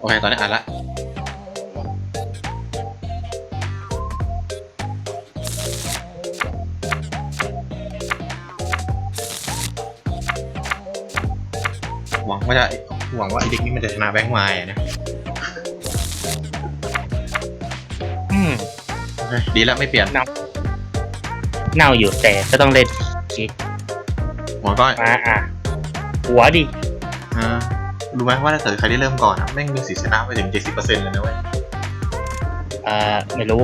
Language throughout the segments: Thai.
โอเค ตอนนี้อ่านละหวังว่าจะหวังว่าไอเด็กนี้มันจะชนะแบงค์ไมล์อะนะอืมโอเคดีแล้วไม่เปลี่ยนเน่าอยู่แต่ก็ต้องเล่นอีกหัวก้อยมาอะหัวดิอ่า รู้ไหมว่าถ้าเกิดใครได้เริ่มก่อนอะแม่งมีสิทธิชนะไปถึง 70%เลยนะเว้ยเอ่อไม่รู้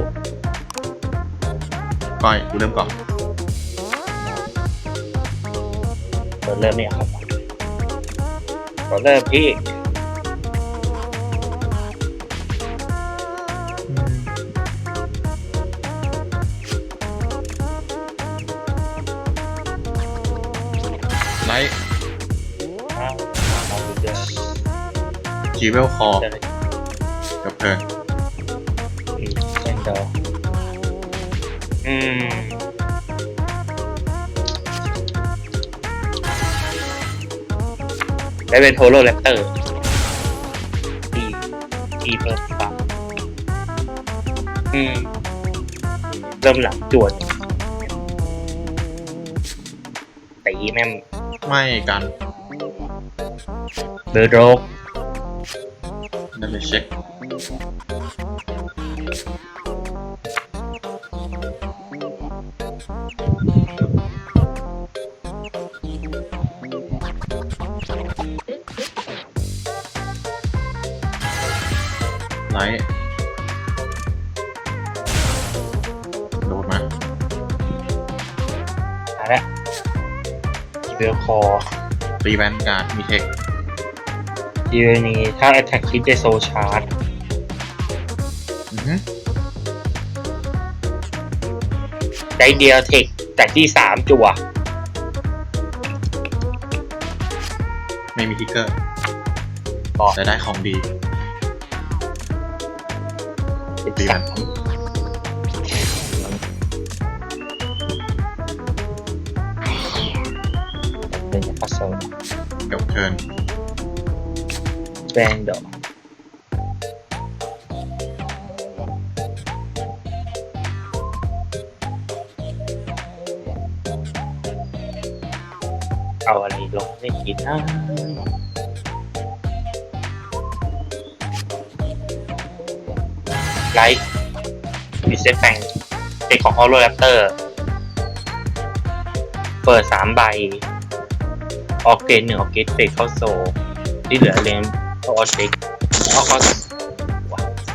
ก้อยกูเริ่มก่อนเปิดเริ่มเนี่ยครับเปิดเริ่มที่ จีเวลคอร์กับเพิร์นเซนดออืมได้เป็นโทโรแรปเตอร์ที่ที่เพิ่มฟังอืม เริ่มหลังจวดตีแม่มไม่กันเบอร์โรก นั่นเลยเช็คไลท์โดดมามาแล้วเบลคอรีแวนการ์ดมีเทค ทีนี้ถ้า attack คิดได้โซชาร์จอือฮึได้เดียวเทคจากที่สามจั่วไม่มีทิกเกอร์บอกแต่ได้ของดีเป็นดีสามนะเป็นพัซเซิลกับเทิร์น แบงดอกเอาอะไรลงไม่กินนะไลท์ดิเซตแปงเป็นของ Hollow Raptor เปิดสามใบ ออกเกรดหนึ่งออกเกรดเฟกเข้าโซ ที่เหลือเรียน เข้าออสเด็กเอาเข้าว้าวส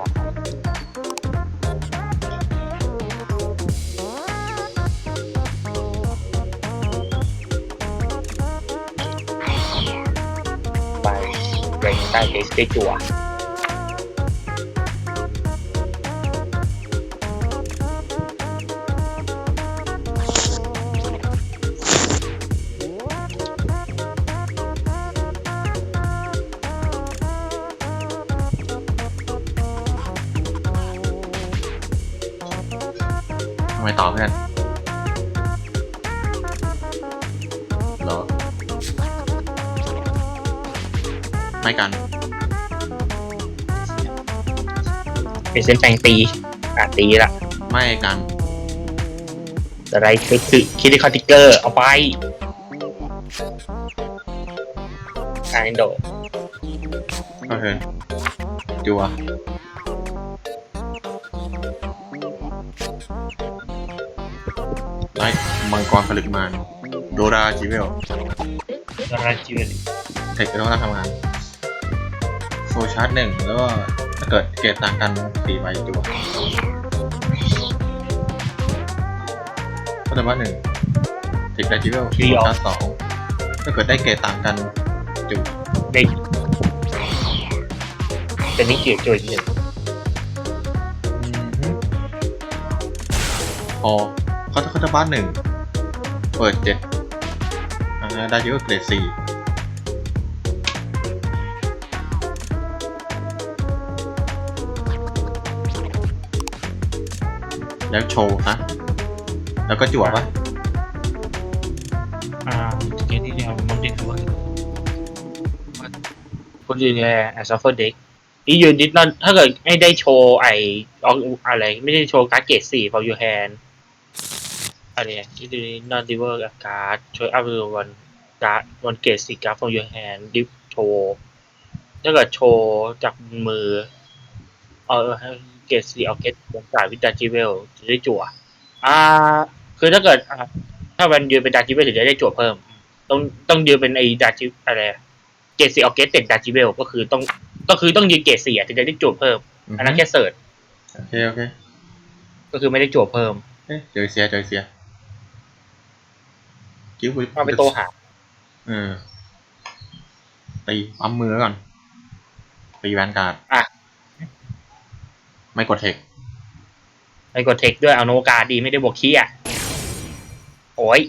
ามไปเร่งได้เด็กได้จั่ว เหรอไม่กันเป็นเส้นแปลงตีอะตีละไม่กันอะไรคือคือคิดที่คาติเกอร์เอาไปอ่านิโดก็เทิร์นจัวไลท์มังกรผลึกมานโดราจิเวลราจิวลเทคต้องทำงานโซชาร์จหนึ่งแล้วก็ถ้าเกิดเกรดต่างกันสี่ใบจัวก็จะว่าหนึ่งเทคไดจิเวลโซชาร์จสองถ้าเกิดได้เกรดต่างกันจัวได้จะนี่เกี่ยวจุยหนึ่งอืมพอเขาจะเขาจะบ้านหนึ่ง เปิดเจ็ด อ่าได้เยอะเกรดสี่แล้วโชว์นะ แล้วก็จั่วปะอ่าเกมที่เดียวมันเด็กว่าคุณยูแลแอนซัฟเฟอร์เด็กที่ยืนดิสนอนถ้าเกิดไม่ได้โชว์ไอเอาอะไร ไม่ได้โชว์การ์ดเกตสี่ for your hand อะไรที่ดูนอนดิเวอร์การ์ดช่วยอัพดูวัน การ์ดวันเกตสี่การ์ด for your hand ดิฟโชว์ถ้าเกิดโชว์จากมือ เอาให้เกตสี่เอาเกตลงจ่ายวิดาจิเวลจะได้จั่ว อ่า คือถ้าเกิดอ่าถ้าวันยืนเป็นดาจิเวลถึงจะได้จั่วเพิ่ม ต้องต้องยืนเป็นไอ้ดาจิอะไรอะเกตสี่เอาเกตเป็นดาจิเวลก็คือต้องก็คือต้องยืนเกตสี่อะถึงจะได้จั่วเพิ่ม อันนั้นแค่เสิร์ชโอเคโอเคก็คือไม่ได้จั่วเพิ่มเอ๊ะเจอเสียเจอเสียกิ้วเอาไปโตหา เออ ตีปั๊มมือไว้ก่อน ตีแวนการ์ดอะ ไม่กดเทค ไปกดเทคด้วยเอาโนกาดีไม่ได้บวกขี้อะโอ้ย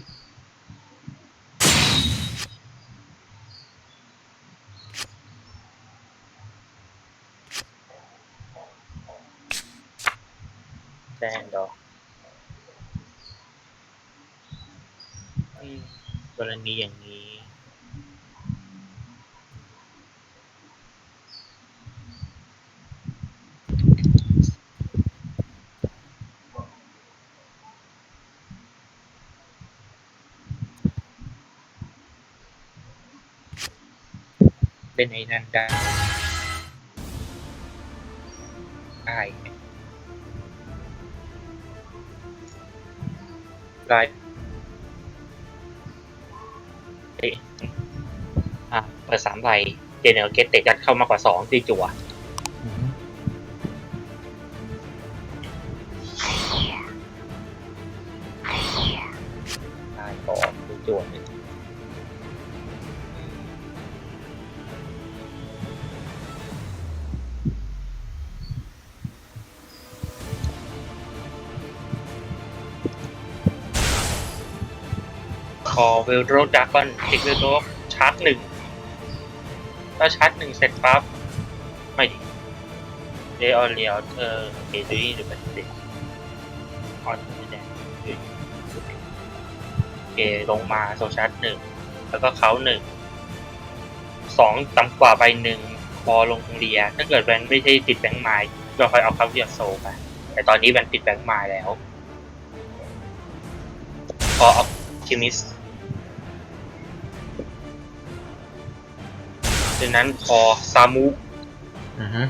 แดงดอกอืมกรณีอย่างนี้ เป็นไอ้นั่นได้ได้ได้เอ๊ะอะเปิดสามใบเจเนอร์เกตเตะยัดเข้ามากกว่าสองตีจั่ว วลโรดากอนเทคเวลโรชาร์จหนึ่งถ้าชาร์จหนึ่งเสร็จปั๊บ ไม่ดิเดออนเลียเธอเอดูนี่หรือเป็นเด็กออนนี่แดงโอเคลงมาโซชาร์จหนึ่งแล้วก็เขาหนึ่งสองต่ำกว่าใบหนึ่งพอลงเรีย ถ้าเกิดแวนไม่ใช่ติดแบงค์ไม้ก็ค่อยเอาเขาเรียกโซไปแต่ตอนนี้แวนติดแบงค์ไม้แล้ว พอเอาคิมิส ดังนั้นพอซามุอือฮึ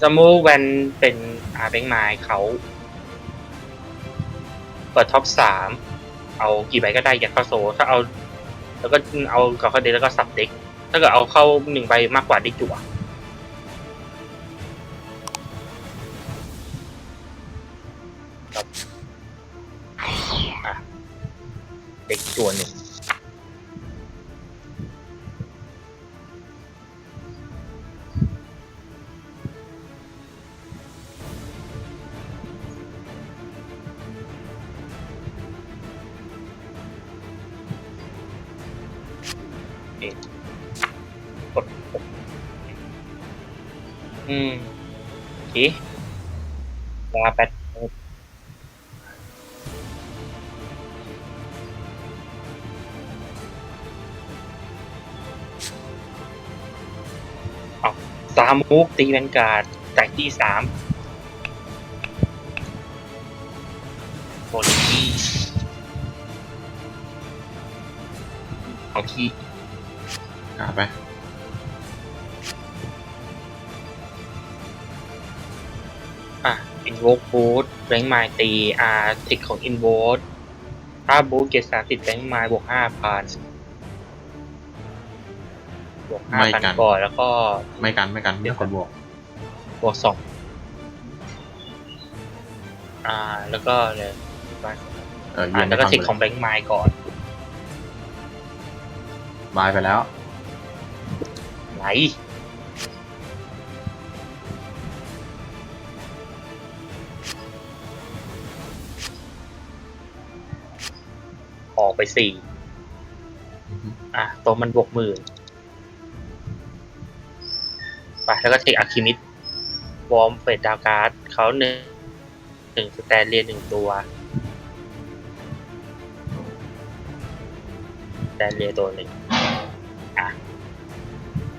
ซามุแวนเป็นอาแบงค์ไม้เขาเปิดท็อปสามเอากี่ใบก็ได้ยัดเข้าโซ ถ้าเอา แล้วก็เอากับเข้าเด็กแล้วก็สับเด็ก ถ้าเกิดเอาเข้าหนึ่งใบมากกว่าได้จั่วครับอะเด็กจั่วหนึ่ง เอาสามมุกตีแวนการ์ดจ่ายที่สามโบนที่เอาที่การ์ดไปอะ invoke boost แบงค์ไมล์ตีอ่าทิกของ invoke ถ้าบูทเกตสามติดแบงค์ไมล์บวกห้าพันบ วกห้าพัน ก่อนแล้วก็ไม่กันไม่กันไม่กดบวก บวกสองอ่า แล้วก็เลยเออยือ่านในแล้วก็ฝั่งทิกเลของยแบงค์ไมล์ก่อนบายไปแล้ว ไหลออกไปสี่อือฮึอะตัวมันบวกหมื่น ไปแล้วก็เทคอะคิมิดวอร์มเฟดดาวการ์ดเขาหนึ่งหนึ่งสแตนเรียนหนึ่งตัวสแตนเรียนตัวหนึ่งอะ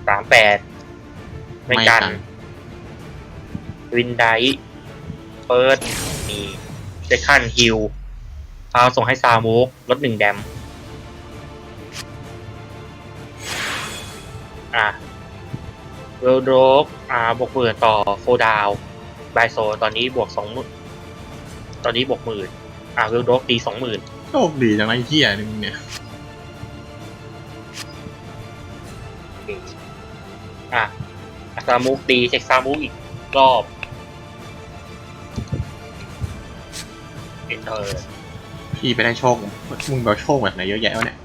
สามแปดไม่กัน วินไดเฟิร์สมีเดคันฮิลพาวส่งให้ซามูกลดหนึ่งแดม อะ เวลโดรกอ่าบวกหมื่นต่อโฟดาวบายโซตอนนี้บวกสองหมื่นตอนนี้บวกหมื่นอ่าเวลโดรกตีสองหมื่นโชคดีจังไอ้เหี้ยนึงเนี่ยอะซามูกตีเช็คซามูกอีกรอบเอนเตอร์พี่ไปได้โชคมึงไปเอาโชคแบบไหนเยอะแยะวะเนี่ย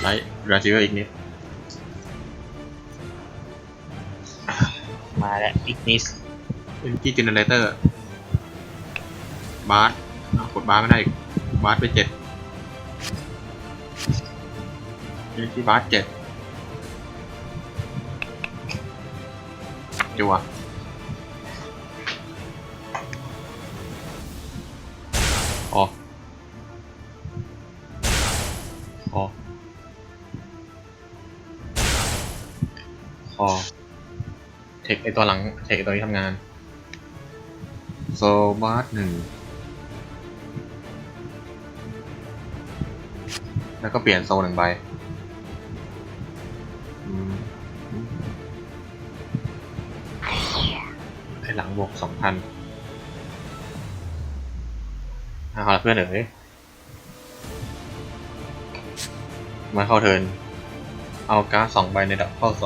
ไลท์ ราจิเวอร์อีกนิด มาแล้วอีกนิสเอ็นจีเจเนเรเตอร์ บาร์อ้าวกดบาร์ไม่ได้อีกบาร์ไปเจ็ดเอ็นจีบาร์เจ็ดจัว อเทคไอตัวหลังเทคไอตัวนี้ทำงาน โซบาร์หนึ่งแล้วก็เปลี่ยนโซหนึ่งใบไอหลังบวกสองพันเอาละเพื่อนเอ๋ยมาเข้าเทิน เอาการ์ดสองใบในดับเข้าโซ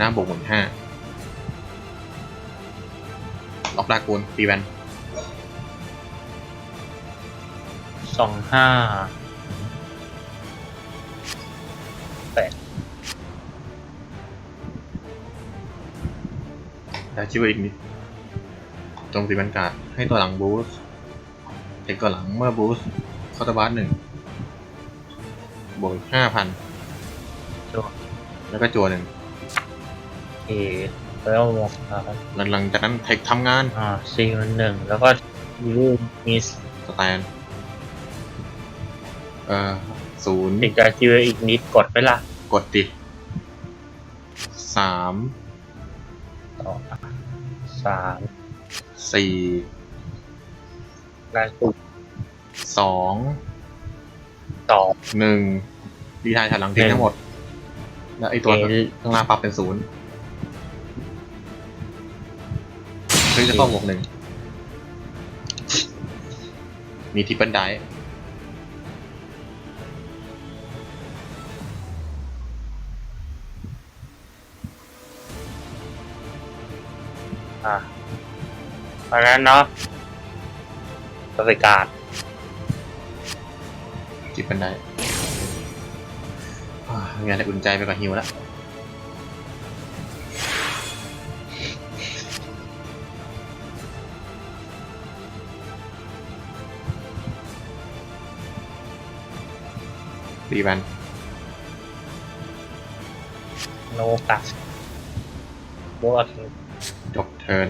หน้าบวกหมื่นห้าล็อกดากูลตีแวนสองห้าแล้วชิวอีกนิดโจมตีแวนกาดให้ตัวหลังบูสต์เด็กตัวหลังเมื่อบูสต์คอร์ตบาร์หนึ่งบวกห้าพันจัวแล้วก็จัวหนึ่ง เอแล้วบวกครับหลังหลังจากนั้นเทคทำงานอ่าซีมันหนึ่งแล้วก็ยูมิสสแตนเอ่อศูนย์ติดกับคิวอีกนิดกดไปละกดดิสามต่อสามสี่ลายตุกสองสองหนึ่งดีไทายถอยหลังทิ้งหนึ่งทั้งหมด แล้วไอตัวเอข้างล่างปรับเป็นศูนย์ ซึ่งจะต้องบวกหนึ่ง มีทิปเปิลไดอ่าเพราะฉะนั้นเนาะบริการทิปเปิลไดงานอะไรอุ่นใจไปกับฮิวแล้ว รีแวนโนกัสบวกจบเทิร์น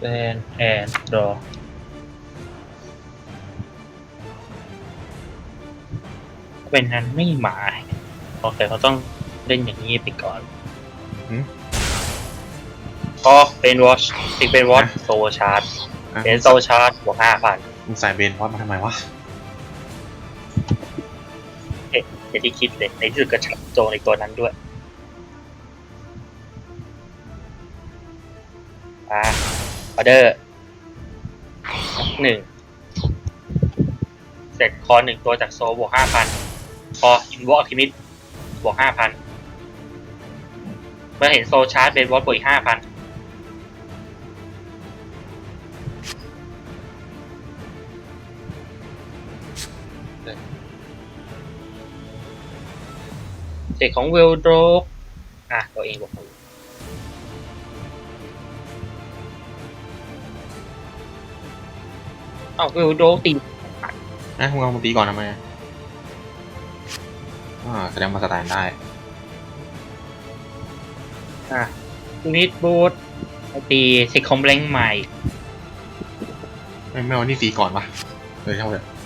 แอนแอนดอเป็นนั้นไม่หมายโอเคเขาต้องเล่นอย่างนี้ไปก่อนหืมก็เป็นวอชติเป็นวอชโซชาร์จอะเป็นโซชาร์จบวกห้าพันมึงใส่เบนพอดมาทำไมวะ อย่างที่คิดเลยในที่สุดก็ชัดโจงในตัวนั้นด้วยอ่าออเดอร์หนึ่งเสร็จคอหนึ่งตัวจากโซบวกห้าพันพออินวอลคิมิตบวกห้าพันเมื่อเห็นโซชาร์จเป็นวอลบวกอีกห้าพัน เสร็จของเวลโดรกอะตัวเองบวกหนึ่งเอ้าเวลโดรกตีนะมึงเอามาตีก่อนทำไมอะอ่าแสดงมาสแตนได้อะนิดบูทตีเช็คคอมแรงใหม่ ไม่ไม่เอานี่สีก่อนปะเออช่างมันเถอะ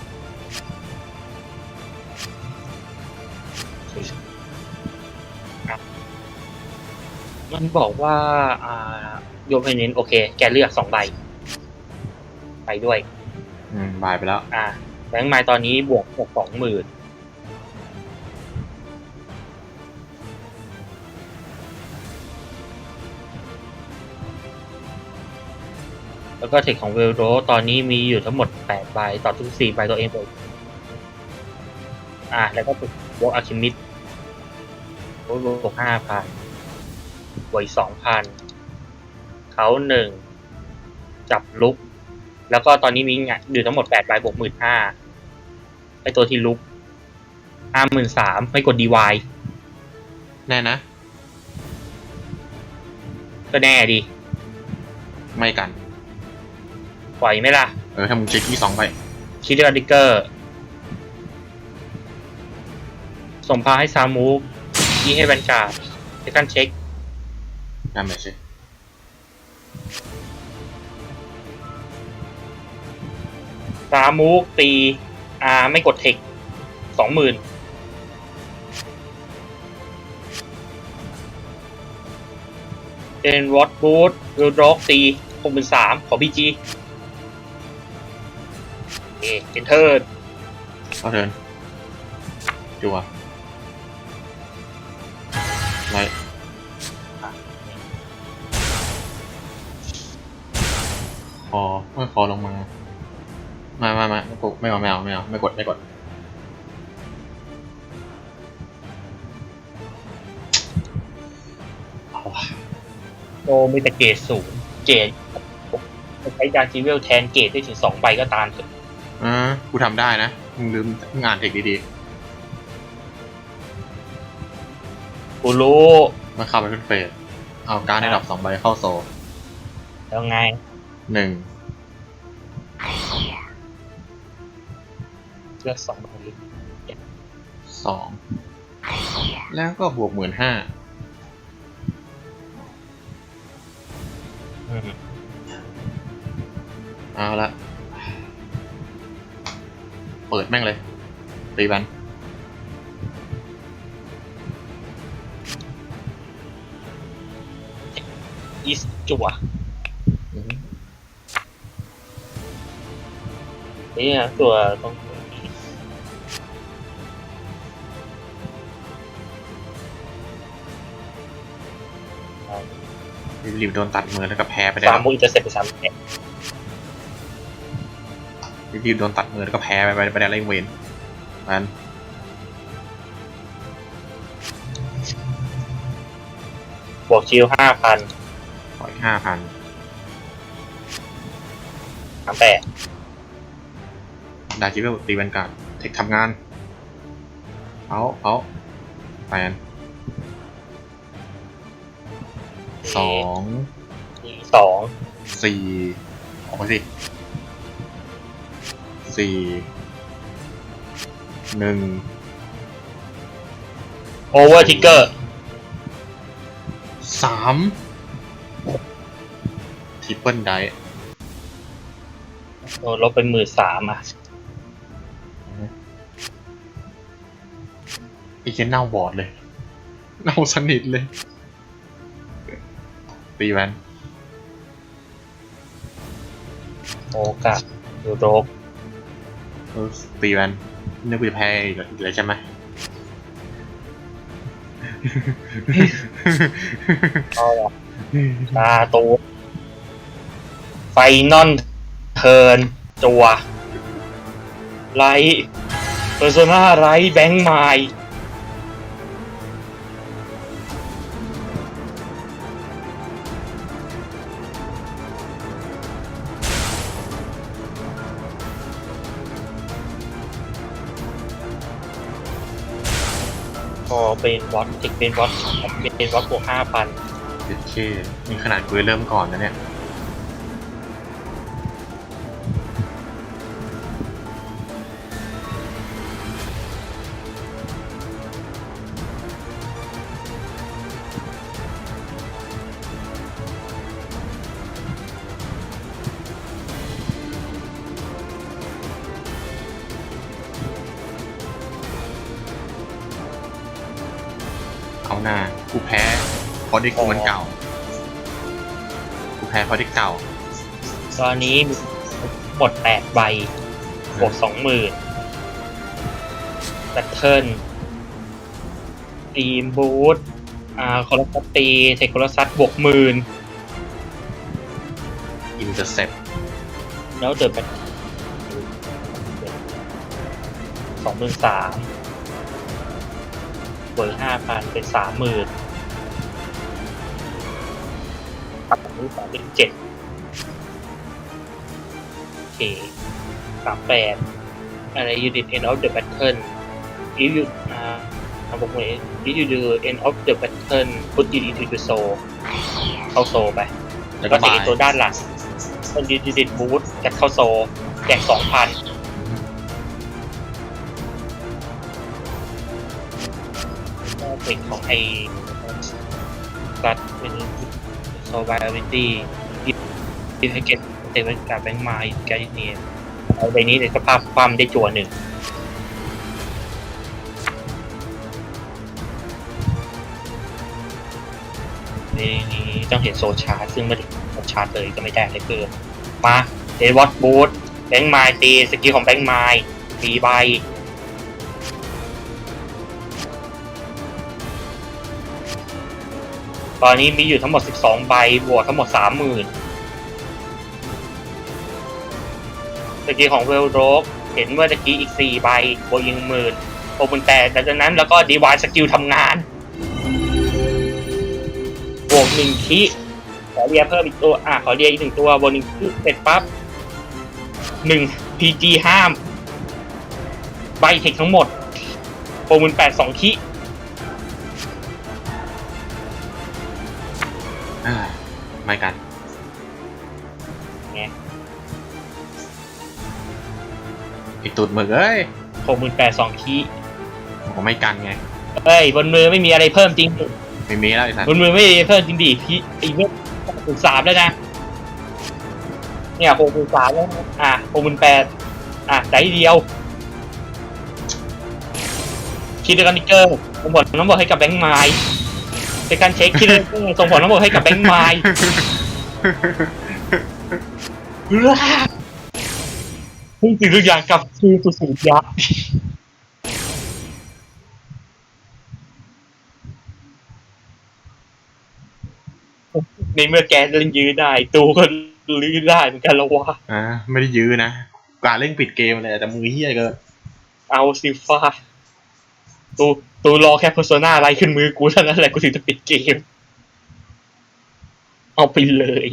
มันบอกว่าอ่าโยมเพนเนนโอเค แกเลือกสองใบ ไปด้วย อืมบายไปแล้ว อ่าแบงค์ไมล์ตอนนี้บวกบวกสองหมื่นแล้วก็เทคของเวลโรตอนนี้มีอยู่ทั้งหมดแปดใบต่อทุกสี่ใบตัวเองไปอ่า แล้วก็บวกอาคิมิดบวกห้าพัน บวกสองพันเขาหนึ่งจับลุก แล้วก็ตอนนี้มีเงอยู่ทั้งหมดแปดใบบวกหมื่นห้าไอตัวที่ลุกห้าหมื่นสามไม่กดดีวายแน่นะ ก็แน่ดีไม่กัน ปล่อยไหมล่ะ เออถ้ามึงเช็คที่สองไปคิดเดอร์ดิกเกอร์ส่งพาให้ซามูกยี่ให้แวนการ์ดเซคันเช็ค นั่นไม่ใช่ซามูกตีอ่าไม่กดเทคสองหมื่นเป็นวอตบูทวิลด็อกตีหกหมื่นสามขอบีจีเอเอนเทอร์เข้าเทิร์นจัว คอไม่คอลงมา มามามาไม่กดไม่เอาไม่เอาไม่เอาไม่กดไม่กดเอาวะโดมีแต่เกรดสูงเกรดใช้ดาร์จิเวลแทนเกรดได้ถึงสองใบก็ตามเถอะอ่ากูทำได้นะ มึงลืมงานเทคดีกูรู้ๆมาเข้าไปขึ้นเฟสเอาการดในระดับสองใบเข้าโซแล้วไงหนึ่ง ลือกสองใบสอง แล้วก็บวกหมื่นห้าอืมเอาละ เปิดแม่งเลย ตีบัน อีสจั่วอือฮึนี่นะตัวต้อง รีบๆโดนตัดมือแล้วก็แพ้ไปได้สามแล้วมุกจะเสร็จไปสามแผลรีบๆโดนตัดมือแล้วก็แพ้ไปไปไปได้ไรเวนมันบวกชิลห้าพันปล่อยห้าพันสามแปดดาจิเวลตีแวนการ์ดเทคทำงาน เอาเอาแฟน สองสองสี่ออกไปสิสี่หนึ่งโอเวอร์ทิกเกอร์สามทริปเปิลไดลบเป็นหมื่นสามอะอีกแค่เน่าบอดเลย เน่าสนิทเลย ตีแวนโอกาสยูโรกเออตีแวนนึกว่าจะแพ้อีกแล้วอีกแล้วใช่ไหมเอาละตาตูไฟนอลเทิร์นจัว ไลท์เพอร์โซนาไรท์แบงค์ไมล์ เป็นวอตติกเป็นวอตเป็นวอตบวกห้าพันเด็ดเคนี่ขนาดกูเริ่มก่อนนะเนี่ย ราะด็กกูมันเก่ากูแพ้เพราะด็กเก่า ตอนนี้หมดแปดใบบวกสองหมื่นแบตเทิลตีมบูทอ่าคอร์สตีเทคโครซัสบวกหมื่นอินเตอร์เซปแล้วเดินไปสองหมื่นสามเบอร์ห้าพันเป็นสามหมื่น ตัดนี้สามเป็นเจ็ดโอเคสามแปดอะไร unit end of the battle if you อ่าเอาบอกเลย if you do end of the battle put it into the soul เข้าโซไป แล้วก็ก็จะบายเห็นตัวด้านหลังเป็นดิจิตบูทแจกเข้าโซแจกสองพันก็เป็นของไอ้รัดเป็น โซบายวิตี้ที่ให้เก็ตเต็มกับแบงค์ไม้แกดิเนียเอาใบนี้เลยสภาพความได้จั่วหนึ่งนี่นี่ต้องเห็นโซชาร์ซึ่งไม่ได้โซชาร์เลยก็ไม่ได้อะไรเพิ่มมาเดวอตบูทแบงค์ไม้ตีสกิลของแบงค์ไม้ตีใบ ตอนนี้มีอยู่ทั้งหมด 12 ใบบวกทั้งหมด 30,000ตะกี้ของเวลโรกเห็นเมื่อตะกี้อีก 4 ใบบวกยิงหมื่นโอบุนแต่แต่จากนั้นแล้วก็ดีวายสกิลทำงาน บวกหนึ่งคิขอเรียเพิ่มอีกตัว อะ ขอเรียอีกหนึ่งตัวบวกหนึ่งคิเสร็จปั๊บหนึ่งพีจีห้าม ใบเทคทั้งหมดโอบุนแปดสองคิ ไม่กันไงไอตูดหมึกเอ้ยหกหมื่นแปดสองคีผมไม่กันไงเอ้ยบนมือไม่มีอะไรเพิ่มจริง ไม่มีแล้วไอ้สัสบนมือไม่มีอะไรเพิ่มจริงดิพี่ไอ้เมื่อหกสามแล้วนะ เนี่ยหกหมื่นสามแล้วนะอะหกหมื่นแปดอะได้เดียว คิดเดกันนิกเกอร์ส่งผลน้ำบอกให้กับแบงค์ไม้ เป็นการเช็คคิดเดกันส่งผลน้ำบอกให้กับแบงค์ไม้พุ่งสิ่งทุกอย่างกลับคืนสู่สูตรยักษ์ในเมื่อแกเล่นยื้อได้ ตูก็ลื้อได้เหมือนกันแล้ววะอ่าไม่ได้ยื้อนะการเล่นปิดเกมเลยแต่มือเฮี้ยเกินเอาซิฟ้าตู ตูรอแค่เพ r s o n a อะไรขึ้นมือกูเท่านั้นแหละกูถึงจะปิดเกม เอาไปเลย